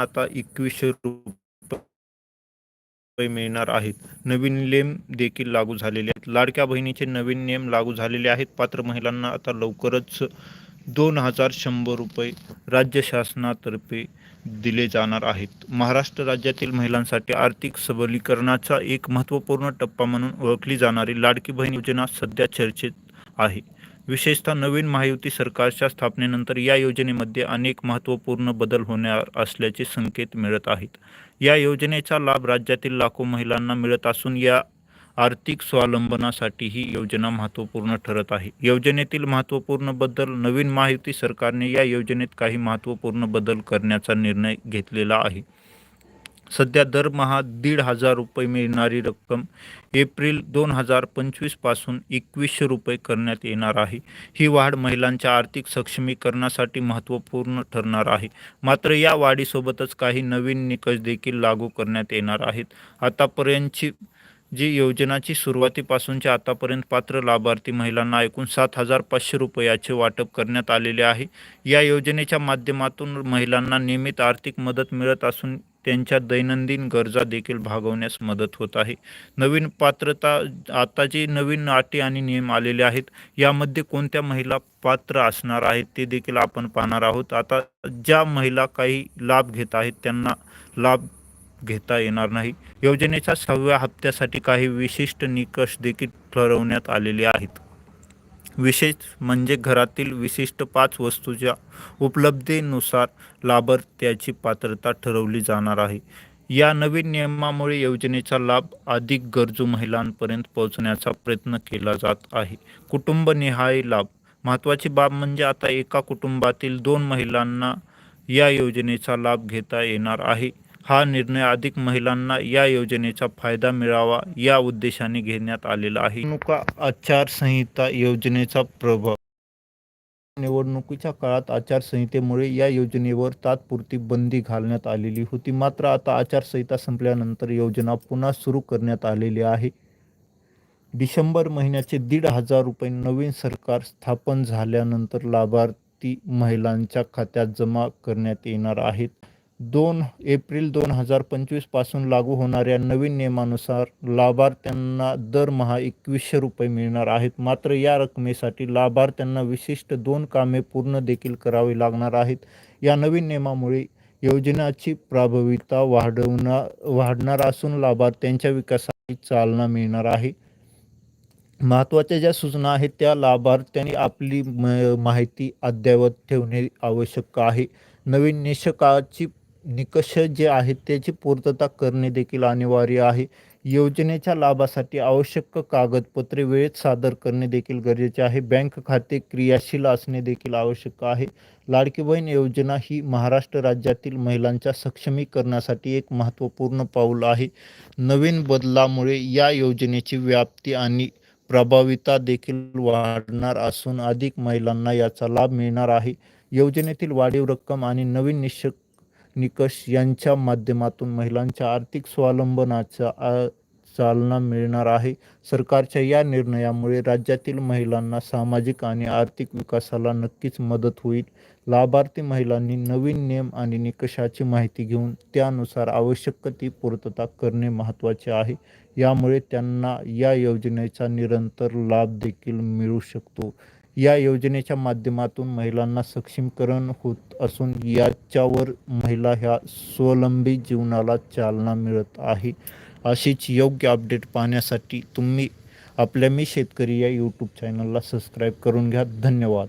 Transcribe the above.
आता एकवीसशे रुपये मिळणार आहेत. नवीन नियम देखील लागू झालेले आहेत. लाडक्या बहिणीचे नवीन नियम लागू झालेले आहेत. पात्र महिलांना आता लवकरच दोन हजार शंभर रुपये राज्य शासनातर्फे दिले जाणार आहेत. महाराष्ट्र राज्यातील महिलांसाठी आर्थिक सबलीकरणाचा एक महत्त्वपूर्ण टप्पा म्हणून ओळखली जाणारी लाडकी बहीण योजना सध्या चर्चेत आहे. विशेषतः नवीन महायुती सरकारच्या स्थापनेनंतर या योजनेमध्ये अनेक महत्त्वपूर्ण बदल होणार असल्याचे संकेत मिळत आहेत. या योजनेचा लाभ राज्यातील लाखो महिलांना मिळत असून या आर्थिक स्वावलंबनासाठी ही योजना महत्त्वपूर्ण ठरत आहे. योजनेतील महत्त्वपूर्ण बदल नवीन महायुती सरकारने या योजनेत काही महत्त्वपूर्ण बदल करण्याचा निर्णय घेतलेला आहे. सध्या दरमहा दीड हजार रुपये मिळणारी रक्कम एप्रिल दोन हजार पंचवीसपासून एकवीसशे रुपये करण्यात येणार आहे. ही वाढ महिलांच्या आर्थिक सक्षमीकरणासाठी महत्त्वपूर्ण ठरणार आहे. मात्र या वाढीसोबतच काही नवीन निकष देखील लागू करण्यात येणार आहेत. आतापर्यंतची जी योजनाची सुरुवातीपासूनचे आतापर्यंत पात्र लाभार्थी महिलांना एकूण सात हजार पाचशे रुपयाचे वाटप करण्यात आलेले आहे. या योजनेच्या माध्यमातून महिलांना नियमित आर्थिक मदत मिळत असून त्यांच्या दैनंदिन गरजा देखील भागवण्यास मदत होत आहे. नवीन पात्रता आता जे नवीन अटी आणि नियम आलेले आहेत यामध्ये कोणत्या महिला पात्र असणार आहेत ते देखील आपण पाहणार आहोत. आता ज्या महिला काही लाभ घेत आहेत त्यांना लाभ घेता येणार नाही. योजनेच्या सहाव्या हप्त्यासाठी काही विशिष्ट निकष देखील ठरवण्यात आलेले आहेत. विशेष म्हणजे घरातील विशिष्ट पाच वस्तूच्या उपलब्धतेनुसार लाभार्थ्याची पात्रता ठरवली जाणार आहे. या नवीन नियमामुळे योजनेचा लाभ अधिक गरजू महिलांपर्यंत पोहोचण्याचा प्रयत्न केला जात आहे. कुटुंबनिहाय लाभ. महत्त्वाची बाब म्हणजे आता एका कुटुंबातील दोन महिलांना या योजनेचा लाभ घेता येणार आहे. हा निर्णय अधिक महिलांना या योजनेचा फायदा मिळावा या उद्देशाने घेण्यात आलेला आहे. निवडणुका आचारसंहिता योजनेचा प्रभाव. निवडणुकीच्या काळात आचारसंहितेमुळे या योजनेवर तात्पुरती बंदी घालण्यात आलेली होती. मात्र आता आचारसंहिता संपल्यानंतर योजना पुन्हा सुरू करण्यात आलेली आहे. डिसेंबर महिन्याचे दीड हजार रुपये नवीन सरकार स्थापन झाल्यानंतर लाभार्थी महिलांच्या खात्यात जमा करण्यात येणार आहेत. दोन एप्रिल दोन हजार पंचवीसपासून लागू होणाऱ्या नवीन नियमानुसार लाभार्थ्यांना दरमहा एकवीसशे रुपये मिळणार आहेत. मात्र या रकमेसाठी लाभार्थ्यांना विशिष्ट दोन कामे पूर्ण देखील करावी लागणार आहेत. या नवीन नियमामुळे योजनाची प्रभावीता वाढवणार वाढणार असून लाभार्थ्यांच्या विकासाची चालना मिळणार आहे. महत्त्वाच्या ज्या सूचना आहेत त्या लाभार्थ्यांनी आपली माहिती अद्ययावत ठेवणे आवश्यक आहे. नवीन निषकाची निकष जे आहेत त्याची पूर्तता करणे देखील अनिवार्य आहे. योजनेच्या लाभासाठी आवश्यक कागदपत्रे वेळेत सादर करणे देखील गरजेचे आहे. बँक खाते क्रियाशील असणे देखील आवश्यक आहे. लाडकी बहीण योजना ही महाराष्ट्र राज्यातील महिलांच्या सक्षमीकरणासाठी एक महत्त्वपूर्ण पाऊल आहे. नवीन बदलामुळे या योजनेची व्याप्ती आणि प्रभाविता देखील वाढणार असून अधिक महिलांना याचा लाभ मिळणार आहे. योजनेतील वाढीव रक्कम आणि नवीन निश्चित निकष यांच्या माध्यमातून महिलांच्या आर्थिक स्वावलंबनाचा चालना मिळणार आहे. सरकारच्या या निर्णयामुळे राज्यातील महिलांना सामाजिक आणि आर्थिक विकासाला नक्कीच मदत होईल. लाभार्थी महिलांनी नवीन नियम आणि निकषाची माहिती घेऊन त्यानुसार आवश्यक ती पूर्तता करणे महत्त्वाचे आहे. यामुळे त्यांना या योजनेचा निरंतर लाभ देखील मिळू शकतो. या योजनेच्या माध्यमातून महिलांना सक्षमीकरण होत असून याच्यावर महिला ह्या स्वावलंबी जीवनाला चालना मिळत आहे. अशीच योग्य अपडेट पाहण्यासाठी तुम्ही आपल्या मी शेतकरी या यूट्यूब चॅनलला सबस्क्राईब करून घ्या. धन्यवाद.